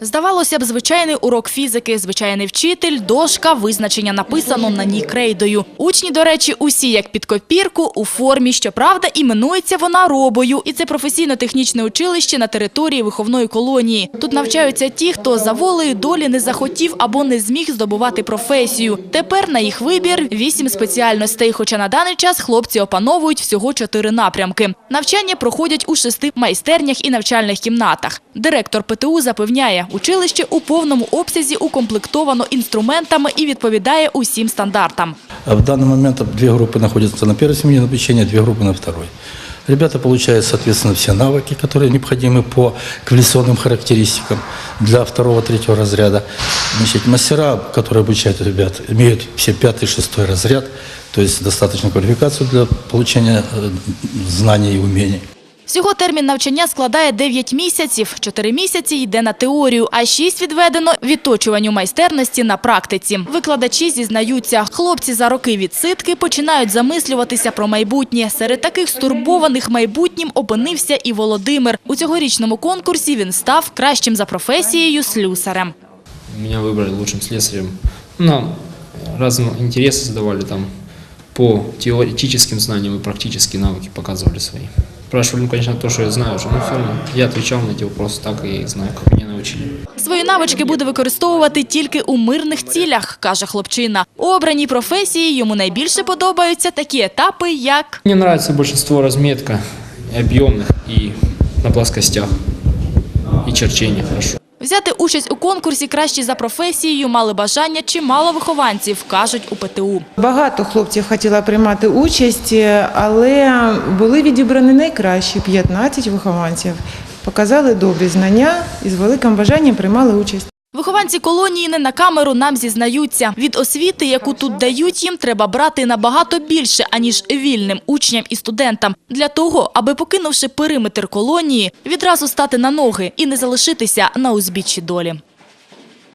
Здавалося б, звичайний урок фізики, звичайний вчитель, дошка, визначення написано на ній крейдою. Учні, до речі, усі як під копірку, у формі. Щоправда, іменується вона робою. І це професійно-технічне училище на території виховної колонії. Тут навчаються ті, хто за волею долі не захотів або не зміг здобувати професію. Тепер на їх вибір вісім спеціальностей. Хоча на даний час хлопці опановують всього чотири напрямки. Навчання проходять у шести майстернях і навчальних кімнатах. Директор ПТУ запевняє, училище у повному обсязі укомплектовано інструментами і відповідає усім стандартам. А В данный момент две группы находятся на первой смене обучения, две группы на второй. Ребята получают, соответственно, все навыки, которые необходимы по квалификационным характеристикам для второго-третьего разряда. Значит, мастера, которые обучают ребят, имеют все пятый, шестой разряд, то есть достаточную квалификацию для получения э, знаний и умений. Всього термін навчання складає 9 місяців. 4 місяці йде на теорію, а 6 відведено відточуванню майстерності на практиці. Викладачі зізнаються, хлопці за роки відсидки починають замислюватися про майбутнє. Серед таких стурбованих майбутнім опинився і Володимир. У цьогорічному конкурсі він став кращим за професією слюсарем. Меня выбрали лучшим слесарем. Нам разные интересы задавали там по теоретическим знаниям и практические навыки показывали свои. Спрашивали, ну, конечно, то, что я знаю уже, но все равно я отвечал на эти вопросы так и знаю, как меня научили. Свої навички буде використовувати тільки у мирних цілях, каже хлопчина. У обраній професії йому найбільше подобаються такі етапи, як Мне нравится большинство разметка объемных и на плоскостях, и черчение хорошо. Взяти участь у конкурсі кращі за професією мали бажання чимало вихованців, кажуть у ПТУ. Багато хлопців хотіло приймати участь, але були відібрані найкращі 15 вихованців. Показали добрі знання і з великим бажанням приймали участь. Вихованці колонії не на камеру нам зізнаються. Від освіти, яку тут дають їм, треба брати набагато більше, аніж вільним учням і студентам. Для того, аби покинувши периметр колонії, відразу стати на ноги і не залишитися на узбіччі долі.